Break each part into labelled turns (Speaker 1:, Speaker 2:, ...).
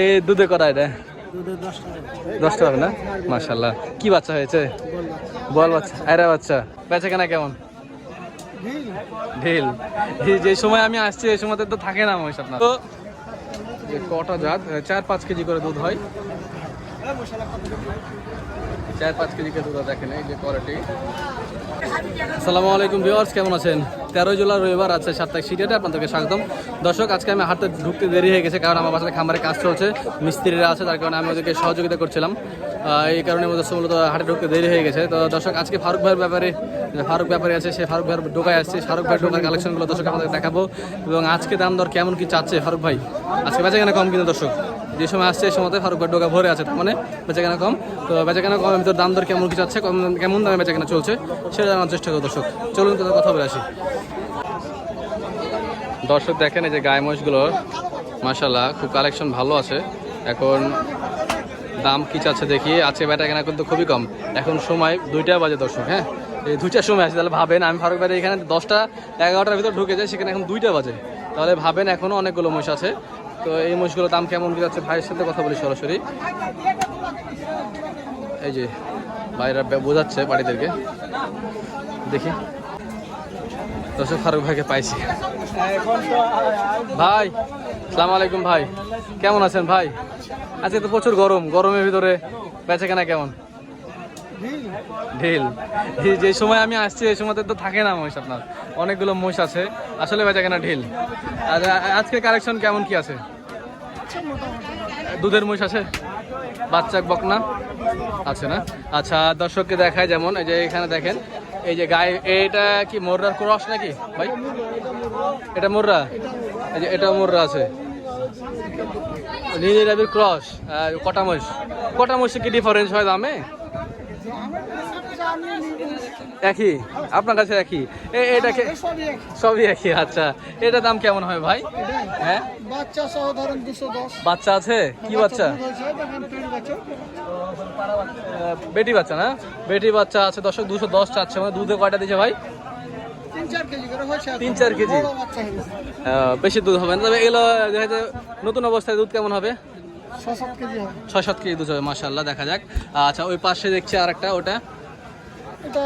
Speaker 1: এই দুধে করা এটা
Speaker 2: দশ
Speaker 1: দশটা হবে না? মাশাল্লাহ কি বাচ্চা হয়েছে? বল বাচ্চা। আয়রা বাচ্চা। বেচা কেনা কেমন? ঢিল। যে সময় আমি আসছি এই সময়তে তো থাকে না মহিষ আপনার। তো যে কটা জাত চার পাঁচ কেজি করে দুধ হয়। চার পাঁচ কেজি করে দুধ দেখেন এই যে কোয়ালিটি। আসসালামু আলাইকুম ভিউয়ার্স, কেমন আছেন? তেরোই জুলাই রবিবার আছে সাপ্তাহিক সিটিতে আপনাদেরকে স্বাগতম। দর্শক, আজকে আমি হাতে ঢুকতে দেরি হয়ে গেছে কারণ আমার বাসায় খামারে কাজ চলছে, মিস্ত্রিরা আছে, তার কারণে আমি ওদেরকে সহযোগিতা করছিলাম। এই কারণে মধ্যে মূলত হাটে ঢুকতে দেরি হয়ে গেছে। তো দর্শক, আজকে ফারুক ভাইয়ের ব্যাপারে ফারুক ব্যাপারে আছে, সে ফারুক ভাইয়ের ঢোকায় আসছে। ফারুক ভাইয়ের ঢোকার কালেকশনগুলো দর্শক আমাদের দেখাবো। এবং আজকে দাম দর কেমন কি চাচ্ছে ফারুক ভাই? আজকে বেচা কেনা কম কিন্তু দর্শক। যে সময় আসছে এই সময় ফারুক ভাই ঢোকা ভরে আছে, তার মানে বেচা কেনা কম। তো বেচা কেনা কম ভিতর দাম দর কেমন কিছু আছে কেমন দামে বেচা কেনা চলছে, সেটা জানার চেষ্টা করো দর্শক। চলুন তো কথা বলে আসি। দর্শক দেখেন এই যে গায়ে মহিষগুলো মাসাল্লাহ খুব কালেকশন ভালো আছে। এখন দাম কি চাচ্ছে দেখি, আছে বেটা কেনা কিন্তু খুবই কম। এখন সময় দুইটা বাজে দর্শক হ্যাঁ? এই দুইটার সময় আছে, তাহলে ভাবেন, আমি ফারুক ভাই এখানে দশটা, এগারোটার ভিতর ঢুকে যাই, সেখানে এখন দুইটা বাজে। তাহলে ভাবেন এখনও অনেকগুলো মহিষ আছে। তো এই মহিষগুলোর দাম কেমন কি যাচ্ছে ভাইয়ের সাথে কথা বলি সরাসরি। এই যে ভাইরা বোঝাচ্ছে বাড়িদেরকে। দেখি। দর্শক ফারুক ভাইকে পাইছি। ভাই, সালাম আলাইকুম ভাই। কেমন আছেন ভাই? আজকে তো প্রচুর গরম। গরমের ভিতরে বেচা কেনা কেমন? ঢিল। যে সময় আমি আসছি, এই সময়তে তো থাকে না মহিষ আপনার। অনেকগুলো মহিষ আছে। আসলে বেচা কেনা ঢিল। আর আজকে কালেকশন কেমন কি আছে? দুধের মহিষ আছে? বাচ্চা বকনা আছে না? আচ্ছা দর্শককে দেখায় যেমন, এই যে এখানে দেখেন, এই যে গায়ে, এটা কি মোররার ক্রস নাকি ভাই? এটা মোররা? এই যে এটা মোররা আছে। নীল রাবির ক্রস কটা মহিষ? কটা মহিষে কি ডিফারেন্স হয় দামে? একই? আপনার কাছে একই? এটাকে সবই একই আচ্ছা। এটা দাম কেমন হয় ভাই? হ্যাঁ?
Speaker 2: বাচ্চা সহ ধরেন দুশো দশ
Speaker 1: বাচ্চা আছে? কি বাচ্চা? বেটি বাচ্চা না? বেটি বাচ্চা আছে দশক দুশো দশ চাচ্ছে। মানে দুধে কয়টা দিচ্ছে ভাই?
Speaker 2: তিন চার কেজি।
Speaker 1: বেশি দুধ হবে না। তবে এগুলো দেখা যায় নতুন অবস্থায় দুধ কেমন হবে? ছয় সাত কেজি দুধ হবে মাসাল্লাহ দেখা যাক। আচ্ছা ওই পাশে দেখছি আর একটা ওটা?
Speaker 2: এটা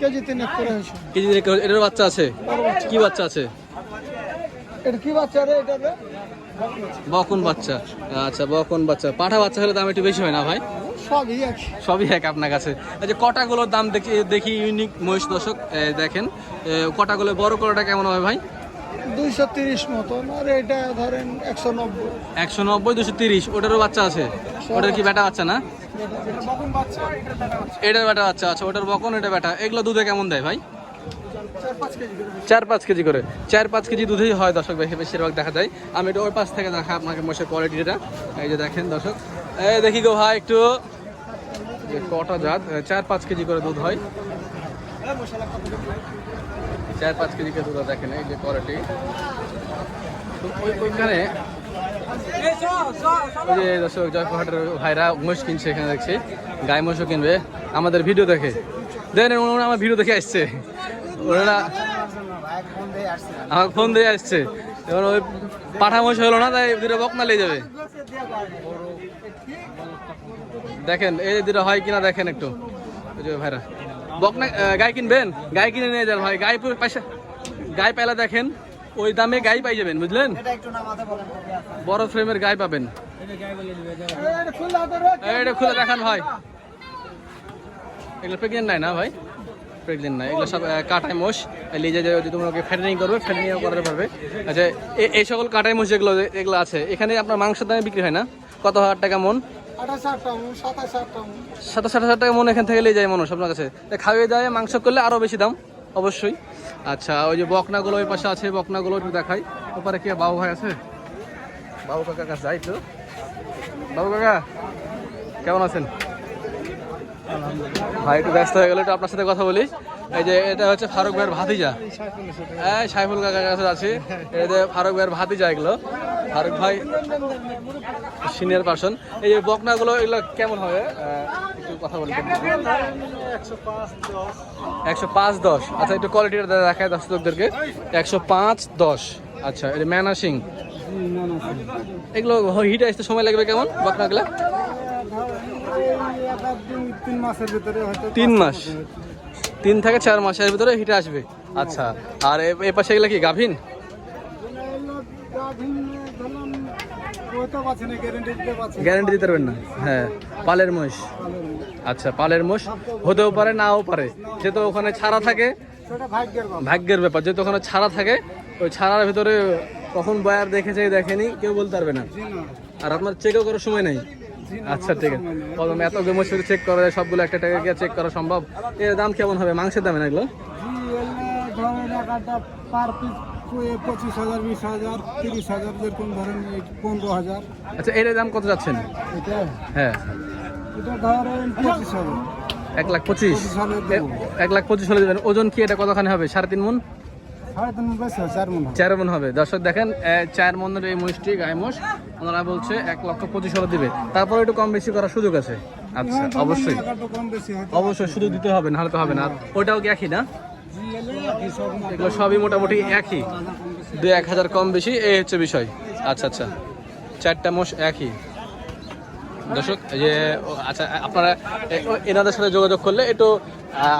Speaker 2: কেজি তিনেক করে হয়েছে।
Speaker 1: কেজি এটার বাচ্চা আছে? কি বাচ্চা আছে?
Speaker 2: এটা কি বাচ্চা রে এটা রে?
Speaker 1: বকন বাচ্চা। আচ্ছা বকন বাচ্চা। পাঠা বাচ্চা হলে দাম একটু বেশি হয় না ভাই?
Speaker 2: সবই একই
Speaker 1: সবই এক আপনার কাছে। আচ্ছা কটাগুলোর দাম দেখি দেখি ইউনিক মহিষ দর্শক দেখেন। কটাগুলো বড় করাটা কেমন হবে ভাই?
Speaker 2: দুইশো তিরিশ মতন এটা ধরেন একশো নব্বই।
Speaker 1: একশো নব্বই দুশো তিরিশ, ওটারও বাচ্চা আছে? ওটার কি বেটা বাচ্চা না? এটার বেটা বাচ্চা আছে, ওটার বকন, এটা বেটা এগুলো দুধে কেমন দেয় ভাই?
Speaker 2: চার পাঁচ কেজি করে।
Speaker 1: চার পাঁচ কেজি দুধেই হয় দর্শক বেশি বেশিরভাগ দেখা যায়। আমি এটা ওই পাশ থেকে দেখা আপনাকে মোষের কোয়ালিটিটা এই যে দেখেন দর্শক। এই দেখি গো ভাই একটু। যে কটা জাত চার পাঁচ কেজি করে দুধ হয়। চার পাঁচ কেজি হয় দেখেন এই যে কোয়ালিটি ওইখানে ওই যে দর্শক, জয়পুরহাটের ভাইরা মহিষ কিনছে এখানে দেখছি গায়ে মহিষও কিনবে। আমাদের ভিডিও দেখে। দেখেন ওনারা আমার ভিডিও দেখে আসছে। ওনারা আমার ফোন দিয়ে আসছে। এবার ওই পাঠা মহিষ হলো না, তাই দুটো বকনা লেগে যাবে। দেখেন, এই দুটো হয় কিনা দেখেন একটু। ওই যে ভাইরা। বকনা গাই কিনবেন? গাই কিনে নিয়ে যান ভাই। গাই পুরো পয়সা গাই পেলা দেখেন ওই দামে গাই পাই যাবেন বুঝলেন? বড় ফ্রেমের গাই পাবেন।
Speaker 2: এটা
Speaker 1: খুলে দেখান ভাই। এগুলো প্রেগনেন্ট নাই না ভাই? প্রেগনেন্ট নাই। এগুলো সব কাটাই মোষ। লিজে যে যদি তোমাকে ফ্যাটেনিং করবে ফ্যাটেনিং করাতে পারবে। আচ্ছা এ- এই সকল কাটাই মোষ যেগুলো এগুলো আছে এখানে আপনার মাংসের দামে বিক্রি হয় না? কত হাজার টাকা মন?
Speaker 2: সাতাশ আটটা মন
Speaker 1: হাজার টাকা মন এখান থেকে নিয়ে যায় মানুষ আপনার কাছে। খাইয়ে দেয় মাংস করলে আরও বেশি দাম, অবশ্যই। আচ্ছা ওই যে বকনাগুলো ওই পাশে আছে, বকনাগুলো একটু দেখাই। ওপারে কি বাবু ভাই আছে? বাবু কাকার কাছে যাই তো বাবু কাকা, কেমন আছেন? ভাই একটু ব্যস্ত হয়ে গেলে একটু আপনার সাথে কথা বলি। এই যে এটা হচ্ছে ফারুক ভাইয়ের ভাতিজা। হ্যাঁ সাইফুল কাকার কাছে আছি এই যে ফারুক ভাইয়ের ভাতিজা এগুলো। ফারুক ভাই সিনিয়র পার্সন এই যে বকনাগুলো এগুলো কেমন হবে? একটু কথা বলি
Speaker 2: একশো পাঁচ দশ
Speaker 1: একশো পাঁচ দশ। আচ্ছা একটু কোয়ালিটিটা দেখায় দর্শকদেরকে। একশো পাঁচ দশ। আচ্ছা এটা ম্যানাসিং এগুলো হিটে আসতে সময় লাগবে কেমন বকনাগুলা?
Speaker 2: তিন মাসের ভিতরে
Speaker 1: তিন মাস। তিন থেকে চার মাসের ভিতরে হিটে আসবে। আচ্ছা আর এ- পাশে এগুলা কি, গাভিন? গ্যারেন্টি দিতে পারবেন না। হ্যাঁ পালের মোষ আচ্ছা পালের মোষ হতেও পারে, নাও পারে। যেহেতু ওখানে ছাড়া থাকে,
Speaker 2: ভাগ্যের
Speaker 1: ব্যাপার। যেহেতু ওখানে ছাড়া থাকে, ওই ছাড়ার ভিতরে কখন বয়ার দেখেছে, দেখেনি, কেউ বলতে পারবে না। আর আপনার চেকও করার সময় নেই। আচ্ছা ঠিক আছে। এত গেমোর সাথে চেক করা যায়, সবগুলো একটা টাকা গিয়ে চেক করা সম্ভব। এর দাম কেমন হবে? মাংসের দামে এগুলো?
Speaker 2: পঁচিশ হাজার বিশ হাজার তিরিশ হাজার পনেরো হাজার
Speaker 1: আচ্ছা এর দাম কত যাচ্ছেন?
Speaker 2: এটা
Speaker 1: হ্যাঁ।
Speaker 2: এটা পঁচিশ
Speaker 1: এক লাখ পঁচিশ। এক লাখ পঁচিশ হলে দেবেন। ওজন কি এটা কতখানি হবে? সাড়ে তিন মন
Speaker 2: চার মনে হয়
Speaker 1: হবে। দর্শক দেখেন চার মনের এই মহিষটি গায়ে মোষ ওনারা বলছে এক লক্ষ পঁচিশ হলে দিবে। তারপরে একটু কম বেশি করার সুযোগ আছে। আচ্ছা অবশ্যই।
Speaker 2: বেশি হয়তো।
Speaker 1: অবশ্যই শুধু দিতে হবে নাহলে তো হবে না। ওইটাও কি একই না? এগুলো সবই মোটামুটি একই। দু এক হাজার কম বেশি এই হচ্ছে বিষয়। আচ্ছা আচ্ছা। চারটা মোষ একই। দর্শক যে আচ্ছা আপনারা এনাদের সাথে যোগাযোগ করলে একটু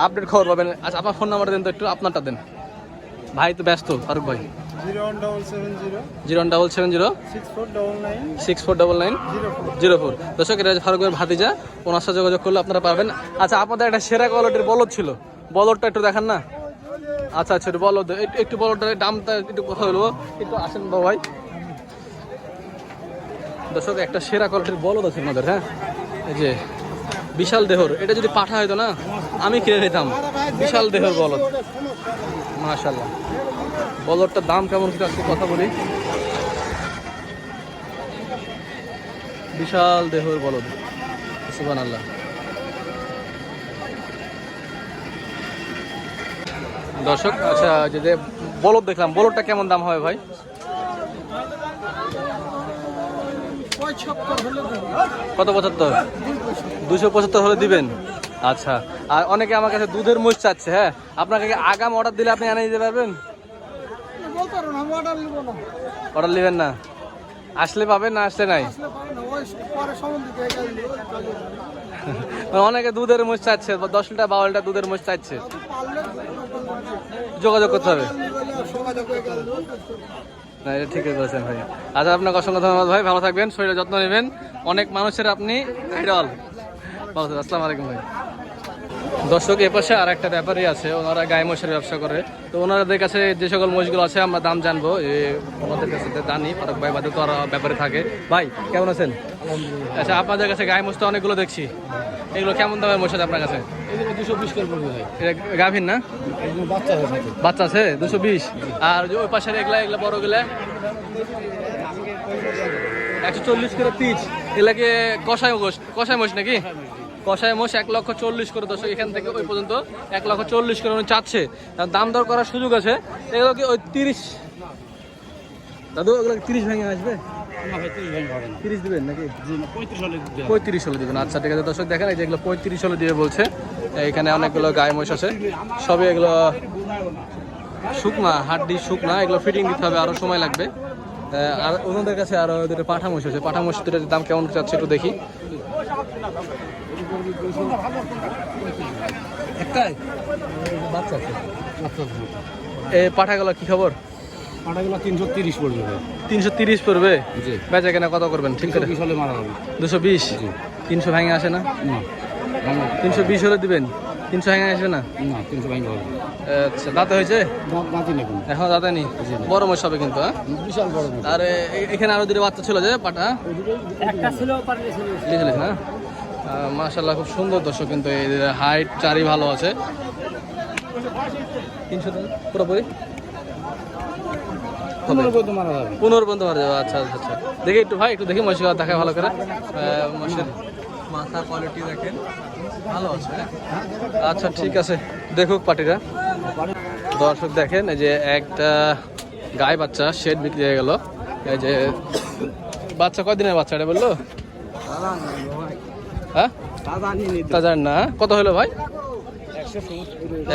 Speaker 1: আপডেট খবর পাবেন। আচ্ছা আপনার ফোন নাম্বার দেন তো একটু আপনারটা দেন। ভাই তো ব্যস্ত ফারুক ভাই।
Speaker 2: Zero one double seven zero six four double nine. Zero four.
Speaker 1: দর্শক এটা হচ্ছে ফারুকের ভাতিজা। ওনার সাথে যোগাযোগ করলে আপনারা পারবেন। আচ্ছা আপনাদের একটা সেরা কোয়ালিটির বলদ ছিল। বলদটা একটু দেখান না। আচ্ছা আচ্ছা একটু বলদ একটু- বলদটার দামটা একটু কথা বলব। একটু আসেন বাবু ভাই। দর্শক একটা সেরা কোয়ালিটির বলদ আছে আমাদের হ্যাঁ? এই যে বিশাল দেহর। এটা যদি পাঠা হইতো না আমি কিনে নিতাম। বিশাল দেহর বলদ মাশাল্লাহ বলদটার দাম কেমন সেটা আজকে কথা বলি। বিশাল দেহর বলদ। সুবান আল্লাহ দর্শক আচ্ছা যে যে বলদ দেখলাম বলদটা কেমন দাম হবে ভাই? কত পঁচাত্তর? দুশো পঁচাত্তর হলে দিবেন? আচ্ছা আর অনেকে আমার কাছে দুধের মোষ চাচ্ছে হ্যাঁ? আপনাকে আগাম অর্ডার দিলে আপনি এনে দিতে পারবেন?
Speaker 2: অর্ডার
Speaker 1: নেবেন না? আসলে পাবেন না আসলে নাই? অনেকে দুধের মোষ চাচ্ছে দশ লিটার বারো লিটার দুধের মোষ চাচ্ছে। যোগাযোগ করতে হবে। না এটা ঠিকই বলেছেন ভাই। আচ্ছা আপনাকে অসংখ্য ধন্যবাদ ভাই ভালো থাকবেন শরীরের যত্ন নেবেন। অনেক মানুষের আপনি আইডল ভালো আসসালামু আলাইকুম ভাই। দর্শক এ পাশে আর একটা ব্যাপারই আছে। ওনারা গায়ে মোষের ব্যবসা করে। তো ওনাদের কাছে যে সকল মোষগুলো আছে আমরা দাম জানব। এ, ওনাদের কাছে জানি ফারুক ভাই বাদে তো ব্যাপারে থাকে। ভাই কেমন আছেন? আচ্ছা আপনাদের কাছে গায়ে মোষ তো অনেকগুলো দেখছি। এগুলো কেমন দামের মোষ আছে আপনার কাছে?
Speaker 2: দুশো বিশ
Speaker 1: গাভিন না?
Speaker 2: বাচ্চা
Speaker 1: আছে? দুশো বিশ? আর ওই পাশে এগুলা এগুলা বড়গুলা? একশো চল্লিশ করে পিচ। এগুলাকে কষায় মোষ কষায় মোষ নাকি? কষায় মোষ এক লক্ষ চল্লিশ করে দর্শক এখান থেকে ওই পর্যন্ত এক লক্ষ চল্লিশ করে উনি চাচ্ছে। আর দাম দর করার সুযোগ আছে। এগুলো কি ওই তিরিশ? দাদু ওগুলো তিরিশ ভেঙে আসবে? নাকি? পঁয়ত্রিশ হলে আচ্ছা ঠিক আছে। পঁয়ত্রিশ হলে বলছে। এখানে অনেকগুলো গায়ে আছে। সবই এগুলো শুকনা, হাড্ডি শুকনা। এগুলো ফিটিং দিতে হবে, আরও সময় লাগবে। আর ওনাদের কাছে আরও দুটো পাঠা মহিষ আছে। পাঠা মহিষ দুটার দাম কেমন চাচ্ছে একটু দেখি। একটাই? বাচ্চা পাঠাগুলো কি খবর?
Speaker 2: পাটাগুলো তিনশো তিরিশ পড়বে
Speaker 1: তিনশো তিরিশ পড়বে? বেচা কেনা কত করবেন? ঠিক আছে।
Speaker 2: বিশ হলে মারা যাবে।
Speaker 1: দুশো বিশ? তিনশো ভেঙে আসে না?
Speaker 2: না।
Speaker 1: তিনশো বিশ হলে দিবেন? তিনশো ভেঙে আসবে না?
Speaker 2: না তিনশো ব্যাংক হবে।
Speaker 1: আচ্ছা দাঁতে হয়েছে? এখন দাঁতে বড় হবে কিন্তু হ্যাঁ?
Speaker 2: বিশাল বড়
Speaker 1: আর এখানে আরও দুটো বাচ্চা ছিল যে পাটা?
Speaker 2: একটা ছিল
Speaker 1: না? মাশাল্লাহ খুব সুন্দর দর্শক কিন্তু এদের হাইট চারি ভালো আছে। তিনশো পুরোপুরি?
Speaker 2: পনেরো পর্যন্ত মারা যাবে।
Speaker 1: পর্যন্ত মারা যাবে আচ্ছা আচ্ছা আচ্ছা। দেখি একটু ভাই একটু দেখি মশলা দেখা ভালো করে। আহ, মাথা কোয়ালিটি দেখেন। ভালো আছে হ্যাঁ? আচ্ছা ঠিক আছে। দেখুক পাটিটা দর্শক দেখেন এই যে একটা গায়ে বাচ্চা শেড বিক্রি হয়ে গেল। এই যে বাচ্চা কয়দিনের বাচ্চা এটা বলল? হ্যাঁ? তা না কত হলো ভাই?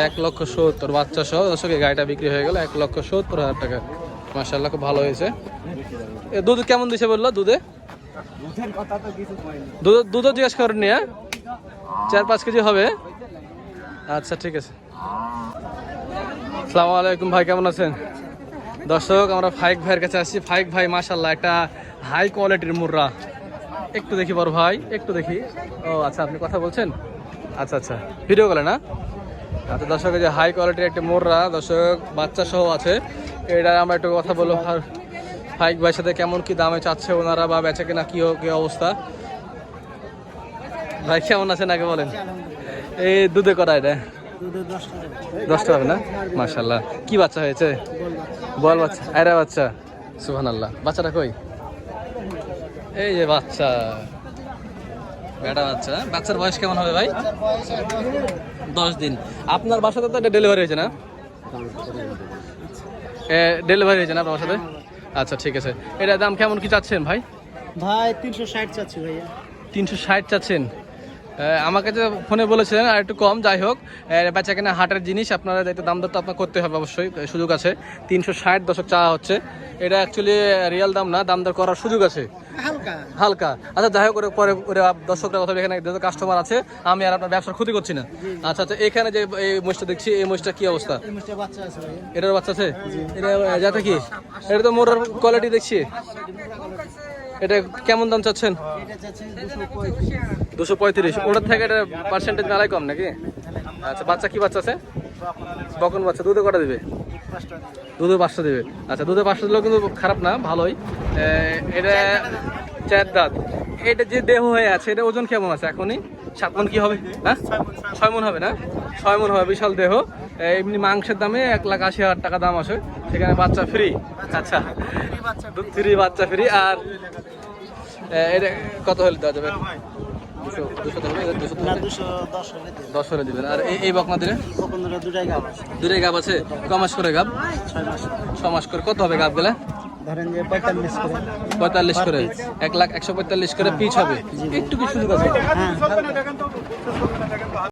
Speaker 1: এক লক্ষ সত্তর, বাচ্চা সহ, দর্শক, এই গাড়িটা বিক্রি হয়ে গেল এক লক্ষ সত্তর হাজার টাকা। মাশাল্লাহ খুব ভালো হয়েছে। এ, দুধ কেমন দিছে বলল দুধে? দুধ দুধও জিজ্ঞেস করেননি হ্যাঁ? চার পাঁচ কেজি হবে? আচ্ছা ঠিক আছে। সালামু আলাইকুম ভাই, কেমন আছেন? দর্শক, আমরা ফাইক ভাইয়ের কাছে আসছি। ফাইক ভাই মাশাল্লাহ একটা হাই কোয়ালিটির মুর্রা। একটু দেখি বড় ভাই, একটু দেখি। ও আচ্ছা আপনি কথা বলছেন? আচ্ছা আচ্ছা। ভিডিও কলে না? আচ্ছা দর্শক যে হাই কোয়ালিটির একটা মোররা, দর্শক, বাচ্চা সহ আছে। এটা আমরা একটু কথা বলব। আর ফাইক ভাইয়ের সাথে কেমন কি দামে চাচ্ছে ওনারা বা বেচে কিনা কী কি অবস্থা? ভাই, কেমন আছেন আগে বলেন? এই দুধে করা এটা?
Speaker 2: দশ
Speaker 1: হবে না? মার্শাল্লাহ কি বাচ্চা হয়েছে? বল বাচ্চা। আয়রা বাচ্চা। সুহান আল্লাহ বাচ্চাটা কই? এই যে বাচ্চা। বেটা বাচ্চা বাচ্চার বয়স কেমন হবে ভাই? দশ দিন। আপনার বাসাতে তো এটা ডেলিভারি হয়েছে না? ডেলিভারি হয়েছে না আপনার বাসাতে? আচ্ছা ঠিক আছে। এটার দাম কেমন কি চাচ্ছেন ভাই?
Speaker 2: ভাই তিনশো ষাট চাচ্ছি ভাইয়া।
Speaker 1: তিনশো ষাট চাচ্ছেন। আমাকে যে ফোনে বলেছিলেন আর একটু কম যাই হোক। বেচা কেনা হাটের জিনিস আপনারা একটু দাম দর তো আপনার করতে হবে অবশ্যই সুযোগ আছে। তিনশো ষাট দশক চাওয়া হচ্ছে। এটা অ্যাকচুয়ালি রিয়েল দাম না দাম দর করার সুযোগ আছে।
Speaker 2: হালকা।
Speaker 1: আচ্ছা যাই হোক পরে দর্শকরা কথা এখানে যেহেতু কাস্টমার আছে আমি আর আপনার ব্যবসার ক্ষতি করছি না। আচ্ছা আচ্ছা এখানে যে এই মহিষটা দেখছি এই মহিষটা কি অবস্থা? এটার বাচ্চা আছে? এটা যাতে কি? এটা তো মোরার কোয়ালিটি দেখছি। এটা কেমন দাম চাচ্ছেন?
Speaker 2: দুশো পঁয়ত্রিশ।
Speaker 1: ওটার থেকে এটা পার্সেন্টেজ মেলাই কম নাকি? আচ্ছা বাচ্চা কি বাচ্চা আছে? বকন বাচ্চা দুধে কটা দিবে? দুধে পাঁচটা দিবে। আচ্ছা দুধে পাঁচটা দিলেও কিন্তু খারাপ না ভালোই। এটা চার দাঁত। এটা যে দেহ হয়ে আছে এটা ওজন কেমন আছে এখনই? সাত মন কি হবে? হ্যাঁ? ছয় মন হবে না? ছয় মন হবে বিশাল দেহ। এমনি মাংসের দামে এক লাখ আশি হাজার টাকা দাম আছে। সেখানে বাচ্চা ফ্রি আচ্ছা। ফ্রি বাচ্চা ফ্রি আর এটা কত হলে দেওয়া যাবে? দুশো
Speaker 2: হলে
Speaker 1: দিবেন। আর এই বকনা দিলে?
Speaker 2: দুটাই গাব আছে।
Speaker 1: ক মাস করে গাব? ছ মাস করে। কত হবে গাব গেলে
Speaker 2: ধরেন যে পঁয়তাল্লিশ করে।
Speaker 1: পঁয়তাল্লিশ করে। এক লাখ একশো পঁয়তাল্লিশ করে পিচ হবে। একটু কিছু সুযোগ আছে?
Speaker 2: হ্যাঁ।